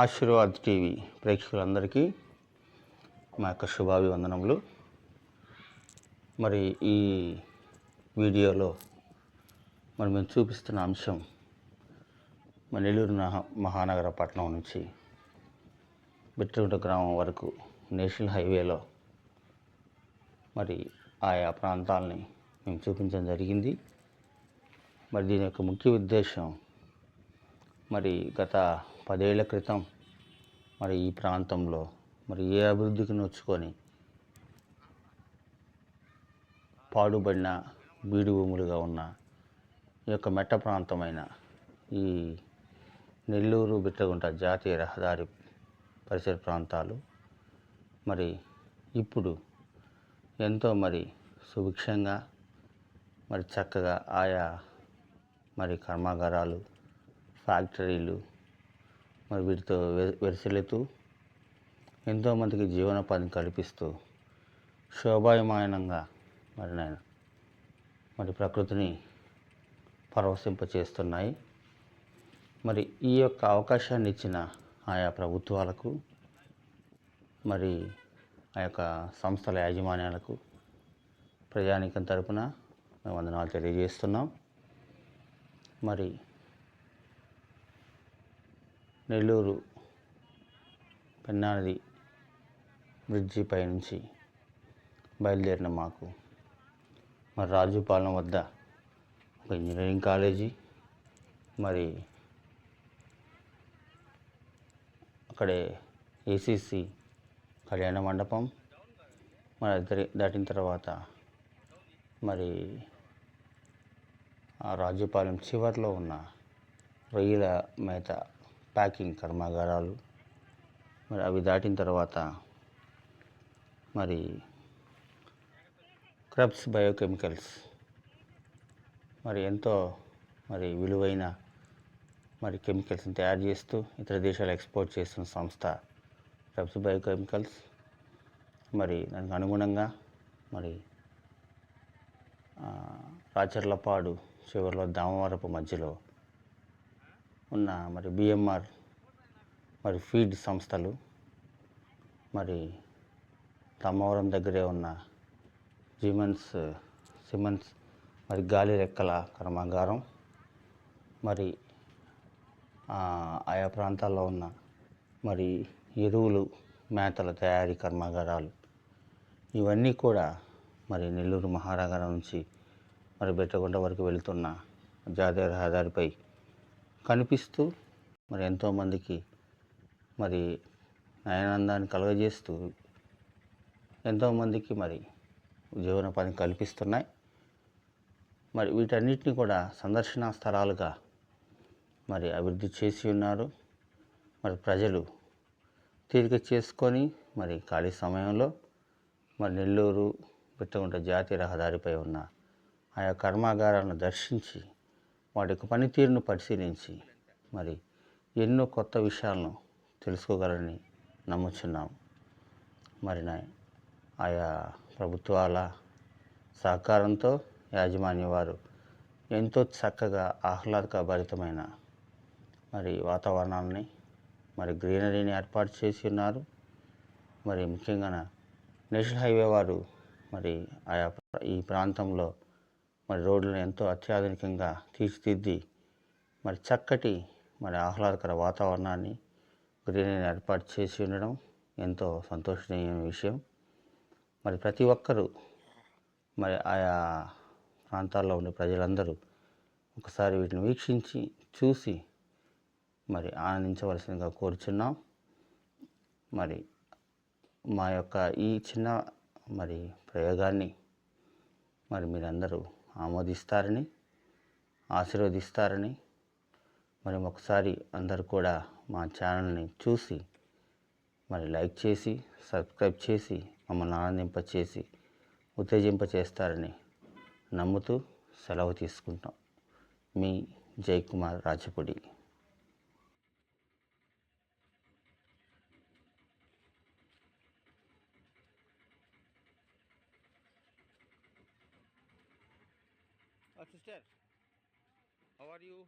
Aashirvaad TV ప్రేక్షకులందరికీ మా యొక్క శుభాభివందనములు. మరి ఈ వీడియోలో మరి మేము చూపిస్తున్న అంశం మన నెల్లూరు మహానగర పట్టణం నుంచి బిట్రగుంట గ్రామం వరకు నేషనల్ హైవేలో మరి ఆయా ప్రాంతాలని మేము చూపించడం జరిగింది. మరి దీని యొక్క ముఖ్య ఉద్దేశం మరి గత పదేళ్ళ క్రితం మరి ఈ ప్రాంతంలో మరి ఏ అభివృద్ధికి నొచ్చుకొని పాడుబడిన బీడు భూములుగా ఉన్న ఈ యొక్క మెట్ట ప్రాంతమైన ఈ నెల్లూరు బిట్టగుంట జాతీయ రహదారి పరిసర ప్రాంతాలు మరి ఇప్పుడు ఎంతో మరి సుభిక్షంగా మరి చక్కగా ఆయా మరి కర్మాగారాలు ఫ్యాక్టరీలు మరి వీటితో వెరసెలుతూ ఎంతోమందికి జీవనోపాధిని కల్పిస్తూ శోభాయమానంగా మరి నేను మరి ప్రకృతిని పరవశింపచేస్తున్నాయి. మరి ఈ యొక్క అవకాశాన్ని ఇచ్చిన ఆయా ప్రభుత్వాలకు మరి ఆ యొక్క సంస్థల యాజమాన్యాలకు ప్రజానీకం తరపున మేము వందనాలు తెలియజేస్తున్నాం. మరి నెల్లూరు పెన్నానది బ్రిడ్జి పైనుంచి బయలుదేరిన మాకు. మరి రాజుపాలెం వద్ద ఒక ఇంజనీరింగ్ కాలేజీ మరి అక్కడే ఏసీసీ కళ్యాణ మండపం మరి దాటిన తర్వాత మరి ఆ రాజుపాలెం చివర్లో ఉన్న రొయ్యల మేత ప్యాకింగ్ కర్మాగారాలు మరి అవి దాటిన తర్వాత మరి క్రబ్స్ బయోకెమికల్స్ మరి ఎంతో మరి విలువైన మరి కెమికల్స్ని తయారు చేస్తూ ఇతర దేశాలు ఎక్స్పోర్ట్ చేస్తున్న సంస్థ క్రబ్స్ బయోకెమికల్స్. మరి దానికి అనుగుణంగా మరి రాచర్లపాడు చివరిలో దామవరపు మధ్యలో ఉన్న మరి బిఎంఆర్ మరి ఫీడ్ సంస్థలు మరి తమ్మవరం దగ్గరే ఉన్న జిమెన్స్ సిమెన్స్ మరి గాలి రెక్కల కర్మాగారం మరి ఆయా ప్రాంతాల్లో ఉన్న మరి ఎరువులు మేతల తయారీ కర్మాగారాలు ఇవన్నీ కూడా మరి నెల్లూరు మహారాగారం నుంచి మరి బెట్టగుంట వరకు వెళుతున్న జాతీయ రహదారిపై కనిపిస్తూ మరి ఎంతోమందికి మరి నయనందాన్ని కలుగజేస్తూ ఎంతోమందికి మరి జీవనోపాధిని కల్పిస్తున్నాయి. మరి వీటన్నిటిని కూడా సందర్శనా స్థలాలుగా మరి అభివృద్ధి చేసి ఉన్నారు. మరి ప్రజలు తీరిక చేసుకొని మరి ఖాళీ సమయంలో మరి నెల్లూరు పెట్టకుండా జాతీయ రహదారిపై ఉన్న ఆయా కర్మాగారాలను దర్శించి వాటి యొక్క పనితీరును పరిశీలించి మరి ఎన్నో కొత్త విషయాలను తెలుసుకోగలని నమ్ముచున్నాం. మరి నా ఆయా ప్రభుత్వాల సహకారంతో యాజమాన్య వారు ఎంతో చక్కగా ఆహ్లాదకభరితమైన మరి వాతావరణాన్ని మరి గ్రీనరీని ఏర్పాటు చేసి ఉన్నారు. మరి ముఖ్యంగా నేషనల్ హైవే వారు మరి ఆయా ఈ ప్రాంతంలో మరి రోడ్లను ఎంతో అత్యాధునికంగా తీర్చిదిద్ది మరి చక్కటి మరి ఆహ్లాదకర వాతావరణాన్ని గ్రీనరీని ఏర్పాటు చేసి ఉండడం ఎంతో సంతోషనీయమైన విషయం. మరి ప్రతి ఒక్కరూ మరి ఆయా ప్రాంతాల్లో ఉండే ప్రజలందరూ ఒకసారి వీటిని వీక్షించి చూసి మరి ఆనందించవలసిందిగా కోరుచున్నాం. మరి మా యొక్క ఈ చిన్న మరి ప్రయోగాన్ని మరి మీరందరూ ఆమోదిస్తారని ఆశీర్వదిస్తారని మరి ఒకసారి అందరు కూడా మా ఛానల్ని చూసి మరి లైక్ చేసి సబ్స్క్రైబ్ చేసి మమ్మల్ని ఆనందింపచేసి ఉత్తేజింపచేస్తారని నమ్ముతూ సెలవు తీసుకుంటాం మీ Jayakumar రాజపుడి sister. How are you?